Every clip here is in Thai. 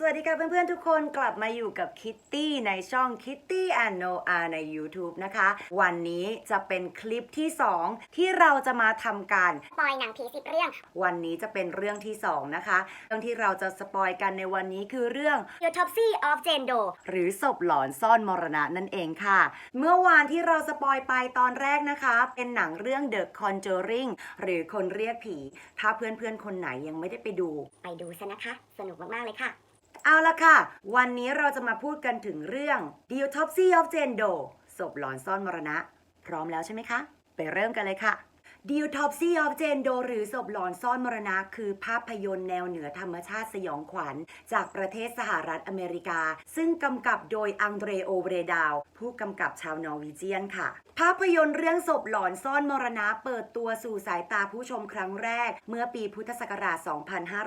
สวัสดีค่ะเพื่อนๆทุกคนกลับมาอยู่กับคิตตี้ในช่อง Kitty and Noah ใน YouTube นะคะ วันนี้จะเป็นคลิปที่ 2 ที่เราจะมาทำการปอยหนังผีสิบเรื่อง วันนี้จะเป็นเรื่องที่ 2 นะคะ เรื่องที่เราจะสปอยกันในวันนี้คือเรื่อง Autopsy of Jane Doe หรือศพหลอนซ่อนมรณะนั่นเองค่ะ เมื่อวานที่เราสปอยไปตอนแรกนะคะ เป็นหนังเรื่อง The Conjuring หรือคนเรียกผี ถ้าเพื่อนๆคนไหนยังไม่ได้ไปดู ไปดูซะนะคะ สนุกมากๆเลยค่ะ เอาละค่ะ วันนี้เราจะมาพูดกันถึงเรื่อง Dealtopsy of Jane Doe ศพหลอนซ่อนมรณะ พร้อมแล้วใช่ไหมคะ ไปเริ่มกันเลยค่ะ The Autopsy of Jane Doe หรือศพหลอนซ่อนมรณะ คือภาพยนตร์แนวเหนือธรรมชาติสยองขวัญ จากประเทศสหรัฐอเมริกา ซึ่งกำกับโดยอังเดรโอเบรดาว ผู้กำกับชาวนอร์วีเจียนค่ะ ภาพยนตร์เรื่องศพหลอนซ่อนมรณะ เปิดตัวสู่สายตาผู้ชมครั้งแรก เมื่อปีพุทธศักราช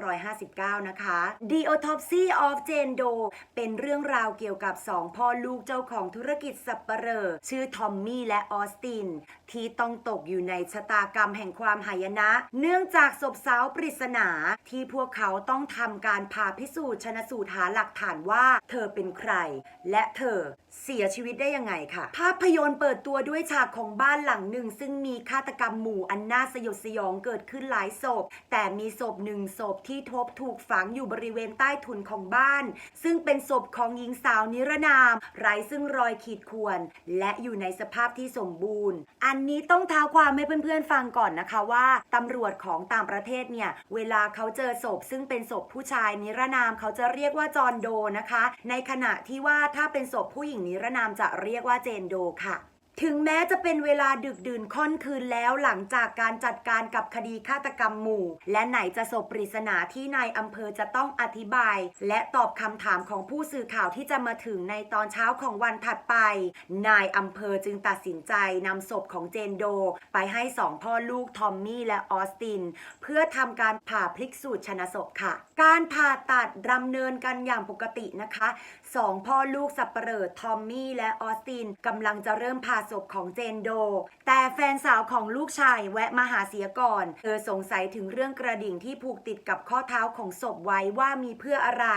2559 นะคะ The Autopsy of Jane Doe เป็นเรื่องราวเกี่ยวกับสองพ่อลูกเจ้าของธุรกิจสับปเหร่อชื่อทอมมี่และออสตินที่ต้องตกอยู่ในชะตากรรมแห่งความหายนะ เนื่องจากศพสาวปริศนาที่พวกเขาต้องทำการผ่าพิสูจน์ชนสูตรหาหลักฐานว่า เธอเป็นใคร และเธอเสียชีวิตได้ยังไงค่ะ ภาพยนตร์เปิดตัวด้วยฉากของบ้านหลังหนึ่ง ซึ่งมีฆาตกรรมหมู่อันน่าสยดสยองเกิดขึ้นหลายศพ แต่มีศพหนึ่งศพที่ทบถูกฝังอยู่บริเวณใต้ถุนของบ้าน ซึ่งเป็นศพของหญิงสาวนิรนาม ไร้ซึ่งรอยขีดข่วนและอยู่ในสภาพที่สมบูรณ์ อันนี้ต้องท้าความให้เพื่อนๆฟังก่อนนะคะว่าตำรวจของต่างประเทศเนี่ย เวลาเขาเจอศพซึ่งเป็นศพผู้ชายนิรนามเขาจะเรียกว่าจอนโดนะคะ ในขณะที่ว่าถ้าเป็นศพผู้หญิงนิรนามจะเรียกว่าเจนโดค่ะ ถึงแม้จะเป็นเวลาดึกดื่นค่อนคืนแล้วหลังจากการจัดการกับคดีฆาตกรรมหมู่ และไหนจะศพปริศนาที่นายอำเภอจะต้องอธิบาย และตอบคำถามของผู้สื่อข่าวที่จะมาถึงในตอนเช้าของวันถัดไป นายอำเภอจึงตัดสินใจนำศพของเจนโด ไปให้สองพ่อลูกทอมมี่และออสติน เพื่อทำการผ่าพลิกสูตรชนะศพค่ะ การผ่าตัดดำเนินกันอย่างปกตินะคะสองพ่อลูกสับเปลอทอมมี่และออสตินกำลังจะเริ่มผ่าศพของเจนโด แต่แฟนสาวของลูกชายแวะมาหาเสียก่อน เธอสงสัยถึงเรื่องกระดิ่งที่ผูกติดกับข้อเท้าของศพไว้ว่ามีเพื่ออะไร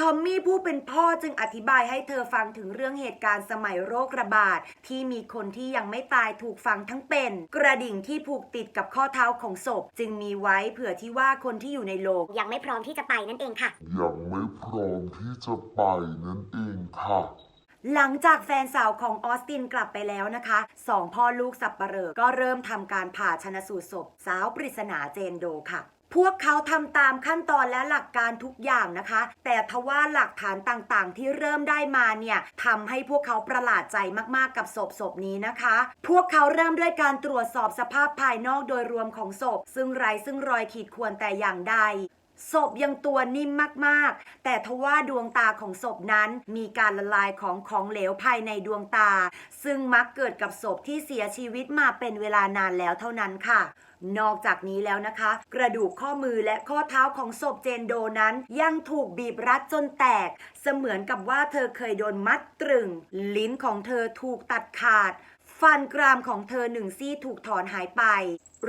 ทอมมี่ผู้เป็นพ่อจึงอธิบายให้เธอฟังถึงเรื่องเหตุการณ์สมัยโรคระบาด ที่มีคนที่ยังไม่ตายถูกฝังทั้งเป็น กระดิ่งที่ผูกติดกับข้อเท้าของศพ จึงมีไว้เผื่อที่ว่าคนที่อยู่ในโลกยังไม่พร้อมที่จะไปนั่นเองค่ะ ยังไม่พร้อมที่จะไปนั่นเองค่ะ หลังจากแฟนสาวของออสตินกลับไปแล้วนะคะสองพ่อลูกสับปะเหร่อก็เริ่มทำการผ่าชนะสูตรศพ สาวปริศนาเจนโดค่ะพวกเขาทำตามขั้นตอนและหลักการทุกอย่างนะคะ แต่ทว่าหลักฐานต่างๆ ที่เริ่มได้มาเนี่ยทำให้พวกเขาประหลาดใจมากๆกับศพศพนี้นะคะ พวกเขาเริ่มด้วยการตรวจสอบสภาพภายนอกโดยรวมของศพ ซึ่งไร้ซึ่งรอยขีดข่วนแต่อย่างใด ศพยังตัวนิ่มมากๆ แต่ทว่าดวงตาของศพนั้นมีการละลายของของเหลวภายในดวงตา ซึ่งมักเกิดกับศพที่เสียชีวิตมาเป็นเวลานานแล้วเท่านั้นค่ะนอกจากนี้แล้วนะคะ กระดูกข้อมือและข้อเท้าของศพเจนโดนั้น ยังถูกบีบรัดจนแตก เสมือนกับว่าเธอเคยโดนมัดตรึง ลิ้นของเธอถูกตัดขาด ฟันกรามของเธอหนึ่งซี่ถูกถอนหายไป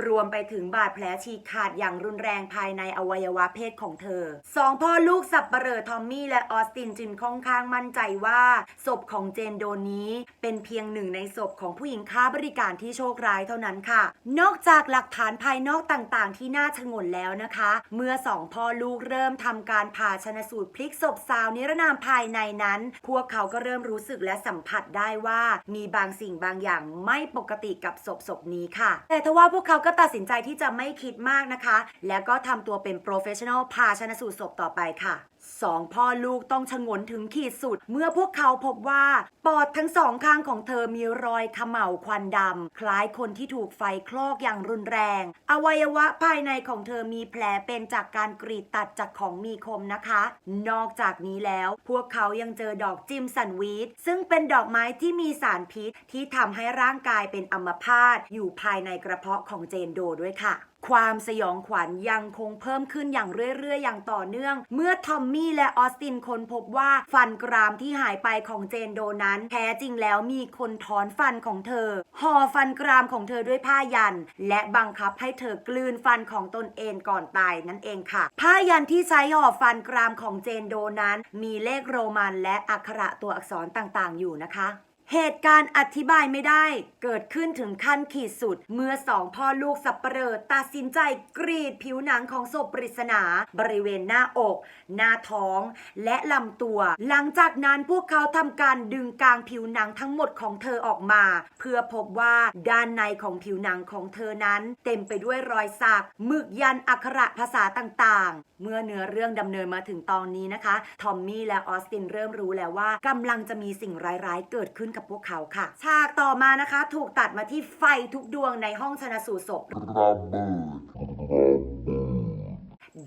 รวมไปถึงบาดแผลฉีกขาดอย่างรุนแรงภายในอวัยวะเพศของเธอสองพ่อลูกสับปเหร่อทอมมี่และออสตินจึงค่อนข้างมั่นใจว่า ศพของเจนโดนี้ เป็นเพียงหนึ่งในศพของผู้หญิงค้าบริการที่โชคร้ายเท่านั้นค่ะ นอกจากหลักฐานภายนอกต่างๆ ที่น่าชงนแล้วนะคะ เมื่อสองพ่อลูกเริ่มทำการผ่าชนสูตรพลิกศพสาวนิรนามภายในนั้น พวกเขาก็เริ่มรู้สึกและสัมผัสได้ว่า มีบางสิ่งบางอย่างไม่ปกติกับศพศพนี้ค่ะ แต่ทว่าพวกเขาก็ตัดสินใจที่จะไม่คิดมากนะคะ แล้วก็ทำตัวเป็นโปรเฟชชั่นอลพาชนะสูตรศพต่อไปค่ะ สองพ่อลูกต้องชงนถึงขีดสุด เมื่อพวกเขาพบว่า ปอดทั้งสองข้างของเธอมีรอยเขม่าวควันดำ คล้ายคนที่ถูกไฟคลอกอย่างรุนแรง อวัยวะภายในของเธอมีแผลเป็นจากการกรีดตัดจากของมีคมนะคะ นอกจากนี้แล้ว พวกเขายังเจอดอกจิมสันวีดซึ่งเป็นดอกไม้ที่มีสารพิษที่ทำให้ร่างกายเป็นอัมพาตอยู่ภายในกระเพาะของเจนโดด้วยค่ะ ความสยองขวัญยังคงเพิ่มขึ้นอย่างเรื่อยๆ อย่างต่อเนื่อง เมื่อทอมมี่และออสตินค้นพบว่าฟันกรามที่หายไปของเจนโดนั้น แท้จริงแล้วมีคนถอนฟันของเธอห่อฟันกรามของเธอด้วยผ้ายัน และบังคับให้เธอกลืนฟันของตนเองก่อนตายนั่นเองค่ะ ผ้ายันที่ใช้ห่อฟันกรามของเจนโดนั้น มีเลขโรมันและอักขระตัวอักษรต่างๆ อยู่นะคะ เหตุการณ์อธิบายไม่ได้ เกิดขึ้นถึงขั้นขีดสุด เมื่อสองพ่อลูกสับเปลอตัดสินใจกรีดผิวหนังของศพปริศนา บริเวณหน้าอก หน้าท้อง และลำตัว หลังจากนั้นพวกเขาทำการดึงกางผิวหนังทั้งหมดของเธอออกมา เพื่อพบว่าด้านในของผิวหนังของเธอนั้น เต็มไปด้วยรอยสักหมึกยันอักขระภาษาต่างๆเมื่อเนื้อเรื่องดำเนินมาถึงตอนนี้นะคะ ทอมมี่และออสตินเริ่มรู้แล้วว่ากำลังจะมีสิ่งร้ายๆ เกิดขึ้นกับพวกเขาค่ะ ฉากต่อมานะคะ ถูกตัดมาที่ไฟทุกดวงในห้องชนะสูตรศพระเบิด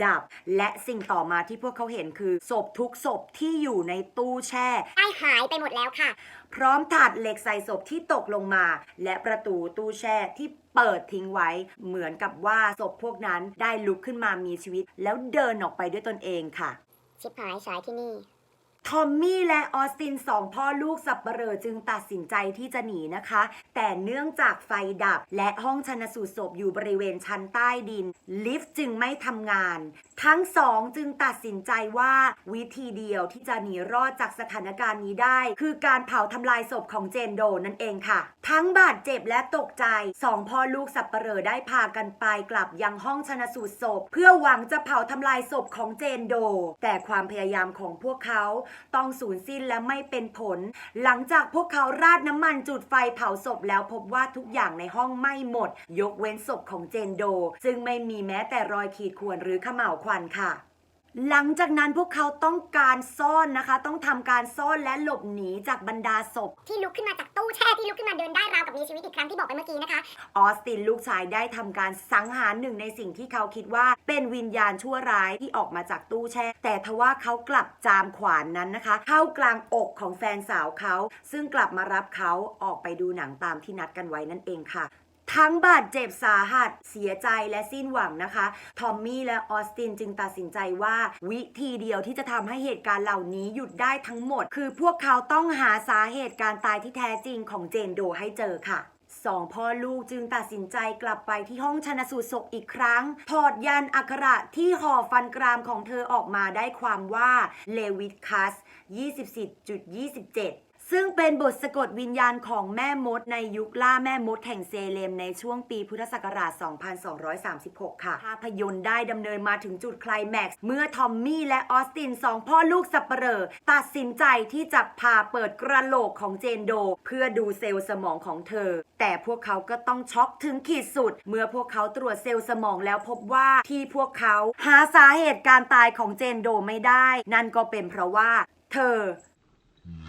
ดับ และสิ่งต่อมาที่พวกเขาเห็นคือศพทุกศพที่อยู่ในตู้แช่ ได้หายไปหมดแล้วค่ะ พร้อมถาดเหล็กใส่ศพที่ตกลงมา และประตูตู้แช่ที่เปิดทิ้งไว้เหมือนกับว่าศพพวกนั้นได้ลุกขึ้นมามีชีวิต แล้วเดินออกไปด้วยตนเองค่ะ ชิบหายฉายที่นี่ ทอมมี่และออสตินสองพ่อลูกสับเปลอจึงตัดสินใจที่จะหนีนะคะ แต่เนื่องจากไฟดับและห้องชนสูตรศพอยู่บริเวณชั้นใต้ดิน ลิฟต์จึงไม่ทำงาน ทั้งสองจึงตัดสินใจว่าวิธีเดียวที่จะหนีรอดจากสถานการณ์นี้ได้ คือการเผาทำลายศพของเจนโดนั่นเองค่ะ ทั้งบาดเจ็บและตกใจสองพ่อลูกสับเปลอได้พากันไปกลับยังห้องชนสูตรศพ เพื่อหวังจะเผาทำลายศพของเจนโด แต่ความพยายามของพวกเขาต้องสูญสิ้นและไม่เป็นผล หลังจากพวกเขาราดน้ำมันจุดไฟเผาศพแล้วพบว่าทุกอย่างในห้องไหม้หมด ยกเว้นศพของเจนโด ซึ่งไม่มีแม้แต่รอยขีดข่วนหรือขม่าวควันค่ะ หลังจากนั้นพวกเขาต้องการซ่อนนะคะ ต้องทำการซ่อนและหลบหนีจากบรรดาศพ ที่ลุกขึ้นมาจากตู้แช่ที่ลุกขึ้นมาเดินได้ราวกับมีชีวิตอีกครั้งที่บอกไปเมื่อกี้นะคะ ออสตินลูกชายได้ทำการสังหารหนึ่งในสิ่งที่เขาคิดว่า เป็นวิญญาณชั่วร้ายที่ออกมาจากตู้แช่ แต่ทว่าเขากลับจามขวานนั้นนะคะ เข้ากลางอกของแฟนสาวเขา ซึ่งกลับมารับเขาออกไปดูหนังตามที่นัดกันไว้นั่นเองค่ะ ทั้งบาดเจ็บสาหัสเสียใจและสิ้นหวังนะคะ ทอมมี่และออสตินจึงตัดสินใจว่าวิธีเดียวที่จะทำให้เหตุการณ์เหล่านี้หยุดได้ทั้งหมด คือพวกเขาต้องหาสาเหตุการตายที่แท้จริงของเจนโดให้เจอค่ะสองพ่อลูกจึงตัดสินใจกลับไปที่ห้องชนสูตรศพอีกครั้ง ถอดยันอักระที่ห่อฟันกรามของเธอออกมาได้ความว่าเลวิตคัส 24.27 ซึ่งเป็นบทสะกดวิญญาณของแม่มดในยุคล่าแม่มดแห่งเซเลมในช่วงปีพุทธศักราช 2236 ค่ะ ภาพยนตร์ได้ดำเนินมาถึงจุดไคลแม็กซ์ เมื่อทอมมี่และออสตินสองพ่อลูกสับเปลอตัดสินใจที่จะพาเปิดกระโหลกของเจนโด เพื่อดูเซลล์สมองของเธอ แต่พวกเขาก็ต้องช็อกถึงขีดสุด เมื่อพวกเขาตรวจเซลล์สมองแล้วพบว่าที่พวกเขาหาสาเหตุการตายของเจนโดไม่ได้ นั่นก็เป็นเพราะว่า เธอ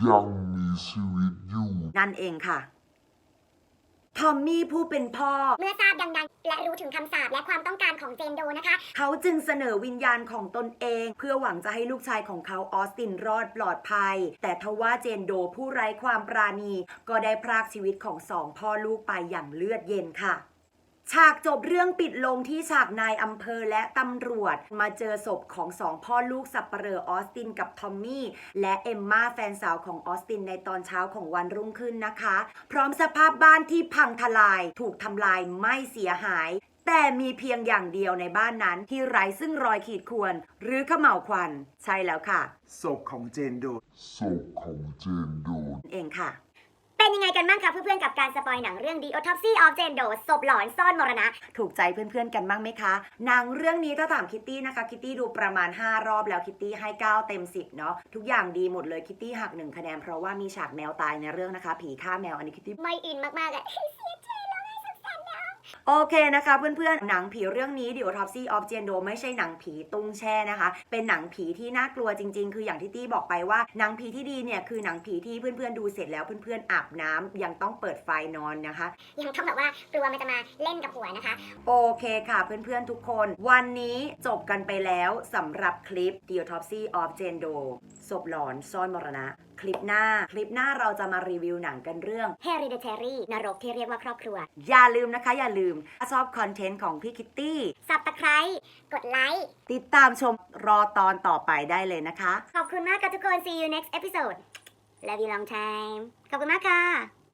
ยังมีชีวิตอยู่ นั่นเองค่ะทอมมี่ผู้เป็นพ่อ เมื่อทราบดังๆและรู้ถึงคำสาปและความต้องการของเจนโดนะคะ เขาจึงเสนอวิญญาณของตนเอง เพื่อหวังจะให้ลูกชายของเขาออสตินรอดปลอดภัย แต่ทว่าเจนโดผู้ไร้ความปราณี ก็ได้พรากชีวิตของสองพ่อลูกไปอย่างเลือดเย็นค่ะ ฉากจบเรื่องปิดลงที่ฉากนายอำเภอและตำรวจ มาเจอศพของสองพ่อลูกสับเปลอออสตินกับทอมมี่ และเอมมาแฟนสาวของออสตินในตอนเช้าของวันรุ่งขึ้นนะคะ พร้อมสภาพบ้านที่พังทลาย ถูกทำลายไม่เสียหายแต่มีเพียงอย่างเดียวในบ้านนั้นที่ไร้ซึ่งรอยขีดข่วน หรือเขม่าวควัน ใช่แล้วค่ะ ศพของเจนโดศพของเจนโดเองค่ะ เป็นยังไงกันบ้างคะเพื่อนๆกับการสปอยหนังเรื่อง The Autopsy of Jane Doe ศพหลอนซ่อนมรณะ ถูกใจเพื่อนๆกันบ้างไหมคะหนังเรื่องนี้ถ้าถามคิตตี้นะคะคิตตี้ดูประมาณ 5 รอบแล้วคิตตี้ให้ 9 เต็ม 10 เนาะทุกอย่างดีหมดเลยคิตตี้หัก1คะแนนเพราะว่ามีฉากแมวตายในเรื่องนะคะ ผีฆ่าแมวอันนี้คิตตี้ไม่อินมากๆอะ โอเคนะคะเพื่อนๆ หนังผีเรื่องนี้ The Autopsy of Jane Doe ไม่ใช่หนังผีตุ้งแช่นะคะ เป็นหนังผีที่น่ากลัวจริง ๆ คืออย่างที่ตี้บอกไปว่าหนังผีที่ดีเนี่ยคือหนังผีที่เพื่อนๆดูเสร็จแล้วเพื่อนๆอาบน้ำยังต้องเปิดไฟนอนนะคะยังต้องแบบว่ากลัวมันจะมาเล่นกับหัวนะคะ โอเคค่ะเพื่อนๆทุกคน วันนี้จบกันไปแล้วสำหรับคลิป The Autopsy of Jane Doe ศพหลอนซ่อนมรณะคลิปหน้า คลิปหน้าเราจะมารีวิวหนังกันเรื่อง Hereditary นรกที่เรียกว่าครอบครัว อย่าลืมนะคะ อย่าลืมถ้าชอบคอนเทนต์ของพี่คิตตี้ สับตะไคร้กดไลค์ ติดตามชมรอตอนต่อไปได้เลยนะคะ ขอบคุณมากค่ะทุกคน see you next episode love you long time ขอบคุณมากค่ะ